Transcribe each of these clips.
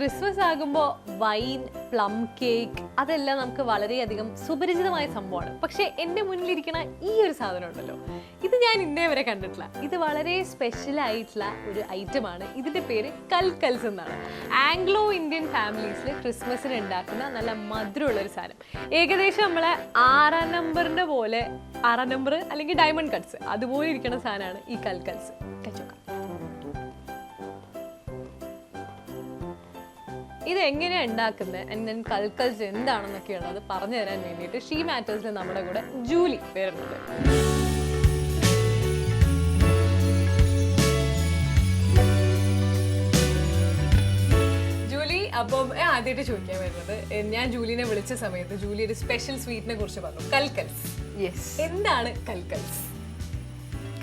Christmas ആകുമ്പോൾ wine plum cake അതെല്ലാം നമുക്ക് വളരെയധികം സുപരിചിതമായ സംഭവമാണ്. പക്ഷേ എന്റെ മുന്നിലിരിക്കുന്ന ഈ ഒരു സാധനം ഉണ്ടല്ലോ. ഇത് ഞാൻ ഇന്നേ വരെ കണ്ടിട്ടില്ല. ഇത് വളരെ സ്പെഷ്യൽ ആയിട്ടുള്ള ഒരു ഐറ്റമാണ് ഇതിന്റെ പേര് കൽക്കൽസ് എന്നാണ്. ആംഗ്ലോ ഇന്ത്യൻ ഫാമിലീസിൽ ക്രിസ്മസിന് ഉണ്ടാക്കുന്ന നല്ല മധുരമുള്ളൊരു സാധനം. ഏകദേശം നമ്മളെ ആറാം നമ്പറിന്റെ പോലെ ആറാം നമ്പർ അല്ലെങ്കിൽ ഡയമണ്ട് കട്ട്സ് അതുപോലെ ഇരിക്കുന്ന സാധനമാണ് ഈ കൽക്കൽസ്. കഴിച്ചോക്കാം ഇത് എങ്ങനെയാണ് ഉണ്ടാക്കുന്നത് ആൻഡ് ദെൻ കൽക്കൽസ് എന്താണെന്നൊക്കെയുള്ളത് പറഞ്ഞു തരാൻ വേണ്ടിയിട്ട് ഷീ മാറ്റേഴ്സിൽ നമ്മുടെ കൂടെ ജൂലി വരുന്നുണ്ട് ജൂലി അപ്പം ആദ്യമായിട്ട് ചോദിക്കാൻ വരുന്നത് ഞാൻ ജൂലിനെ വിളിച്ച സമയത്ത് ജൂലി ഒരു സ്പെഷ്യൽ സ്വീറ്റിനെ കുറിച്ച് പറഞ്ഞു. കൽക്കൽസ്. യെസ് എന്താണ് കൽക്കൽസ്?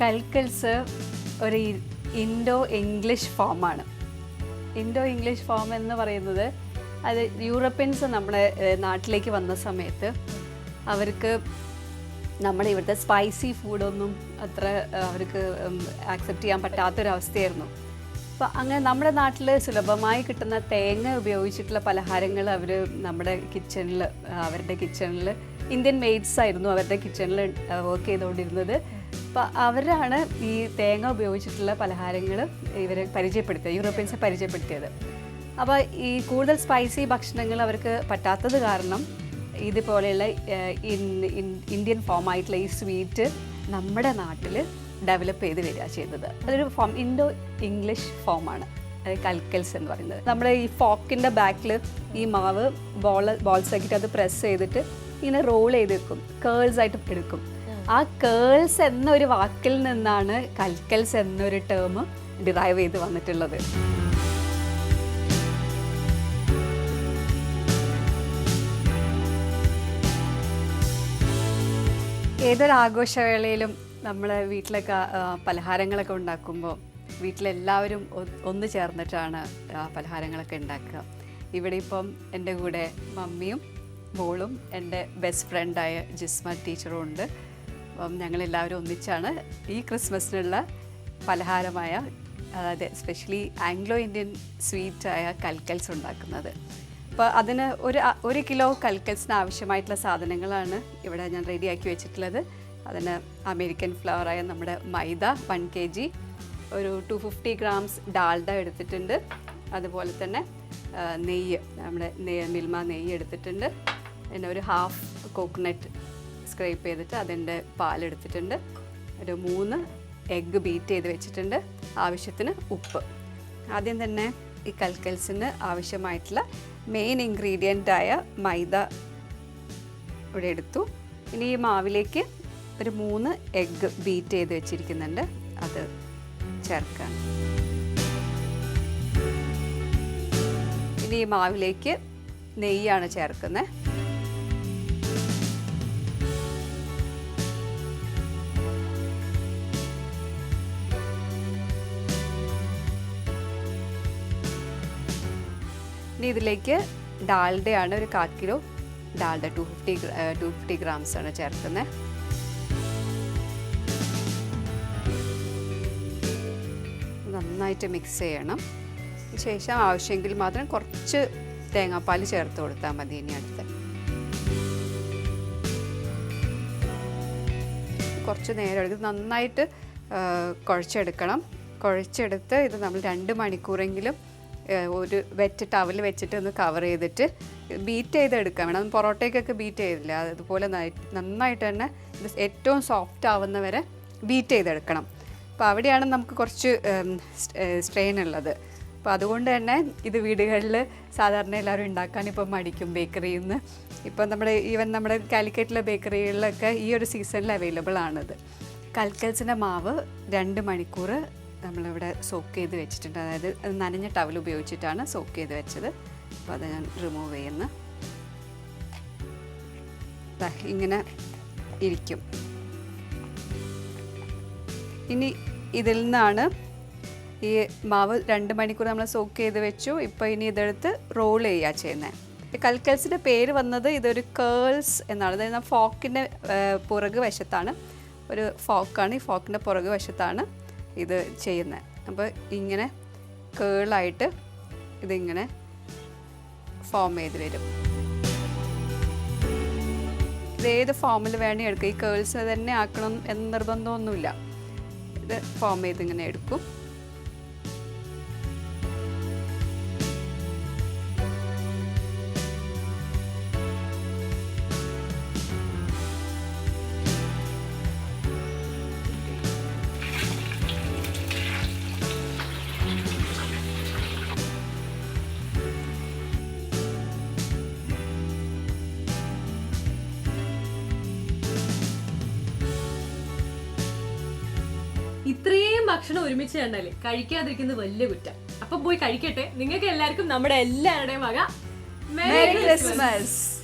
കൽക്കൽസ് ഒരു ഇൻഡോ ഇംഗ്ലീഷ് ഫോമാണ് ഇൻഡോ ഇംഗ്ലീഷ് ഫോം എന്ന് പറയുന്നത് അത് യൂറോപ്യൻസ് നമ്മുടെ നാട്ടിലേക്ക് വന്ന സമയത്ത് അവർക്ക് നമ്മുടെ ഇവിടുത്തെ സ്പൈസി ഫുഡൊന്നും അത്ര അവർക്ക് ആക്സെപ്റ്റ് ചെയ്യാൻ പറ്റാത്തൊരവസ്ഥയായിരുന്നു. അപ്പോൾ അങ്ങനെ നമ്മുടെ നാട്ടിൽ സുലഭമായി കിട്ടുന്ന തേങ്ങ ഉപയോഗിച്ചിട്ടുള്ള പലഹാരങ്ങൾ അവർ നമ്മുടെ കിച്ചണിൽ അവരുടെ കിച്ചണിൽ ഇന്ത്യൻ മെയ്ഡ്സ് ആയിരുന്നു അവരുടെ കിച്ചണിൽ വർക്ക് ചെയ്തുകൊണ്ടിരുന്നത്. അപ്പോൾ അവരാണ് ഈ തേങ്ങ ഉപയോഗിച്ചിട്ടുള്ള പലഹാരങ്ങൾ ഇവരെ പരിചയപ്പെടുത്തിയത് യൂറോപ്യൻസെ പരിചയപ്പെടുത്തിയത്. അപ്പോൾ ഈ കൂടുതൽ സ്പൈസി ഭക്ഷണങ്ങൾ അവർക്ക് പറ്റാത്തത് കാരണം ഇതുപോലെയുള്ള ഇന്ത്യൻ ഫോമായിട്ടുള്ള ഈ സ്വീറ്റ് നമ്മുടെ നാട്ടിൽ ഡെവലപ്പ് ചെയ്ത് വരിക ചെയ്തത് അതൊരു ഫോം ഇൻഡോ ഇംഗ്ലീഷ് ഫോമാണ് കൽക്കൽസ് എന്ന് പറയുന്നത്. നമ്മുടെ ഈ ഫോക്കിന്റെ ബാക്കിൽ ഈ മാവ് ബോൾ ബോൾസ് ആക്കിയിട്ട് അത് പ്രസ് ചെയ്തിട്ട് ഇങ്ങനെ റോൾ ചെയ്ത് വെക്കും. കേൾസ് ആയിട്ട് എടുക്കും. ആ കേൾസ് എന്നൊരു വാക്കിൽ നിന്നാണ് കൽക്കൽസ് എന്നൊരു ടേം ഡിറൈവ് ചെയ്ത് വന്നിട്ടുള്ളത്. ഏതൊരു ആഘോഷവേളയിലും നമ്മൾ വീട്ടിലൊക്കെ പലഹാരങ്ങളൊക്കെ ഉണ്ടാക്കുമ്പോൾ വീട്ടിലെല്ലാവരും ഒന്ന് ചേർന്നിട്ടാണ് പലഹാരങ്ങളൊക്കെ ഉണ്ടാക്കുക. ഇവിടെ ഇപ്പം എന്റെ കൂടെ മമ്മിയും മോളും എന്റെ ബെസ്റ്റ് ഫ്രണ്ടായ ജിസ്മ ടീച്ചറും ഉണ്ട്. അപ്പം ഞങ്ങളെല്ലാവരും ഒന്നിച്ചാണ് ഈ ക്രിസ്മസിനുള്ള പലഹാരമായ അതായത് എസ്പെഷ്യലി ആംഗ്ലോ ഇന്ത്യൻ സ്വീറ്റായ കൽക്കൽസ് ഉണ്ടാക്കുന്നത്. അപ്പോൾ അതിന് ഒരു ഒരു കിലോ കൽക്കൽസിന് ആവശ്യമായിട്ടുള്ള സാധനങ്ങളാണ് ഇവിടെ ഞാൻ റെഡിയാക്കി വെച്ചിട്ടുള്ളത്. അതിന് അമേരിക്കൻ ഫ്ലവറായ നമ്മുടെ മൈദ വൺ കെ ജി ഒരു ടു ഫിഫ്റ്റി ഗ്രാംസ് ഡാൽഡ എടുത്തിട്ടുണ്ട്. അതുപോലെ തന്നെ നെയ്യ് നമ്മുടെ നെയ്യ് മിൽമ നെയ്യ് എടുത്തിട്ടുണ്ട്. പിന്നെ ഒരു ഹാഫ് കോക്കനട്ട് സ്ക്രേപ്പ് ചെയ്തിട്ട് അതിന്റെ പാലെടുത്തിട്ടുണ്ട്. ഒരു മൂന്ന് എഗ്ഗ് ബീറ്റ് ചെയ്ത് വെച്ചിട്ടുണ്ട്. ആവശ്യത്തിന് ഉപ്പ്. ആദ്യം തന്നെ ഈ കൽക്കൽസിന് ആവശ്യമായിട്ടുള്ള മെയിൻ ഇൻഗ്രീഡിയന്റ് ആയ മൈദ ഇവിടെ എടുത്തു. ഇനി ഈ മാവിലേക്ക് ഒരു മൂന്ന് എഗ്ഗ് ബീറ്റ് ചെയ്ത് വെച്ചിരിക്കുന്നുണ്ട്. അത് ചേർക്കാം. ഇനി ഈ മാവിലേക്ക് നെയ്യാണ് ചേർക്കുന്നത്. ഇനി ഇതിലേക്ക് ഡാൽഡയാണ് ഒരു കാൽ kilo Dalda two fifty two fifty grams ആണ് ചേർക്കുന്നത്. നന്നായിട്ട് മിക്സ് ചെയ്യണം. ശേഷം ആവശ്യമെങ്കിൽ മാത്രം കുറച്ച് തേങ്ങാപ്പാൽ ചേർത്ത് കൊടുത്താൽ മതി ഇനി അടുത്ത്. കുറച്ച് നേരം എടുത്ത് നന്നായിട്ട് കുഴച്ചെടുക്കണം. കുഴച്ചെടുത്ത് ഇത് നമ്മൾ രണ്ട് മണിക്കൂറെങ്കിലും ഒരു വെറ്റ് ടവൽ വെച്ചിട്ട് ഒന്ന് കവർ ചെയ്തിട്ട് ബീറ്റ് ചെയ്തെടുക്കാം വേണം. അത് പൊറോട്ടയ്ക്കൊക്കെ ബീറ്റ് ചെയ്തില്ല? അതുപോലെ നന്നായിട്ട് തന്നെ ഇത് ഏറ്റവും സോഫ്റ്റ് ആവുന്നവരെ ബീറ്റ് ചെയ്തെടുക്കണം. അപ്പോൾ അവിടെയാണ് നമുക്ക് കുറച്ച് സ്ട്രെയിൻ ഉള്ളത്. അപ്പോൾ അതുകൊണ്ട് തന്നെ ഇത് വീടുകളിൽ സാധാരണ എല്ലാവരും ഉണ്ടാക്കാൻ ഇപ്പം മടിക്കും ബേക്കറിയിൽ നിന്ന് ഇപ്പം നമ്മുടെ ഈവൻ നമ്മുടെ കാലിക്കറ്റിലെ ബേക്കറികളിലൊക്കെ ഈ ഒരു സീസണിൽ അവൈലബിൾ ആണിത് കൽക്കൽസിന്റെ മാവ് രണ്ട് മണിക്കൂർ നമ്മളിവിടെ സോക്ക് ചെയ്ത് വെച്ചിട്ടുണ്ട്. അതായത് നനഞ്ഞ ടവൽ ഉപയോഗിച്ചിട്ടാണ് സോക്ക് ചെയ്ത് വെച്ചത്. അപ്പോൾ അത് ഞാൻ റിമൂവ് ചെയ്യുന്നു. ഇങ്ങനെ ഇരിക്കും. ഇനി ഇതിൽ നിന്നാണ് ഈ മാവ് രണ്ട് മണിക്കൂർ നമ്മൾ സോക്ക് ചെയ്ത് വെച്ചു. ഇപ്പോൾ ഇനി ഇതെടുത്ത് റോൾ ചെയ്യുക ചെയ്യുന്നത് കൽക്കൽസിന്റെ പേര് വന്നത് ഇതൊരു കേൾസ് എന്നാണ്. അതായത് ഫോക്കിന്റെ പുറകു വശത്താണ്. ഒരു ഫോക്കാണ് ഈ ഫോക്കിന്റെ പുറകു വശത്താണ്. ഇത് ചെയ്യുന്നത് അപ്പോൾ ഇങ്ങനെ കേളായിട്ട് ഇതിങ്ങനെ ഫോം ചെയ്ത് വരും. ഇത് ഏത് ഫോമിൽ വേണേ എടുക്കുക ഈ കേൾസ് തന്നെ ആക്കണം എന്ന് നിർബന്ധമൊന്നുമില്ല. ഇത് ഫോം ചെയ്ത് ഇങ്ങനെ എടുക്കും. ഇത്രയും ഭക്ഷണം ഒരുമിച്ച് കണ്ടാലേ കഴിക്കാതിരിക്കുന്നത് വലിയ കുറ്റം. അപ്പൊ പോയി കഴിക്കട്ടെ. നിങ്ങൾക്ക് എല്ലാവർക്കും നമ്മുടെ എല്ലാവരുടെയും വക. Merry Christmas